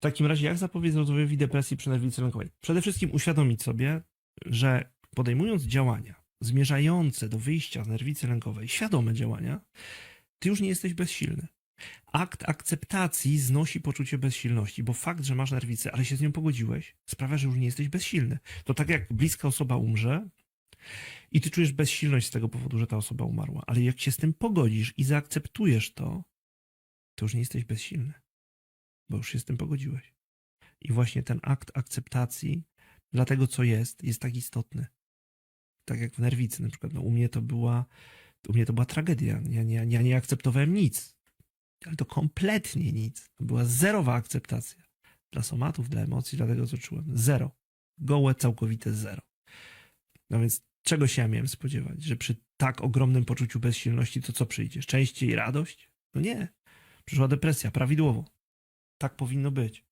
W takim razie, jak zapobiec rozwojowi depresji przy nerwicy lękowej? Przede wszystkim uświadomić sobie, że podejmując działania zmierzające do wyjścia z nerwicy lękowej, świadome działania, ty już nie jesteś bezsilny. Akt akceptacji znosi poczucie bezsilności, bo fakt, że masz nerwicę, ale się z nią pogodziłeś, sprawia, że już nie jesteś bezsilny. To tak jak bliska osoba umrze i ty czujesz bezsilność z tego powodu, że ta osoba umarła, ale jak się z tym pogodzisz i zaakceptujesz to, to już nie jesteś bezsilny, bo już się z tym pogodziłeś. I właśnie ten akt akceptacji dla tego, co jest, jest tak istotny. Tak jak w nerwicy na przykład. No, u mnie to była u mnie to była tragedia. Ja nie, ja nie akceptowałem nic. Ale to kompletnie nic. To była zerowa akceptacja. Dla somatów, dla emocji, dla tego, co czułem. Zero. Gołe, całkowite zero. No więc czego się ja miałem spodziewać? Że przy tak ogromnym poczuciu bezsilności to co przyjdzie? Szczęście i radość? No nie. Przyszła depresja, prawidłowo. Tak powinno być.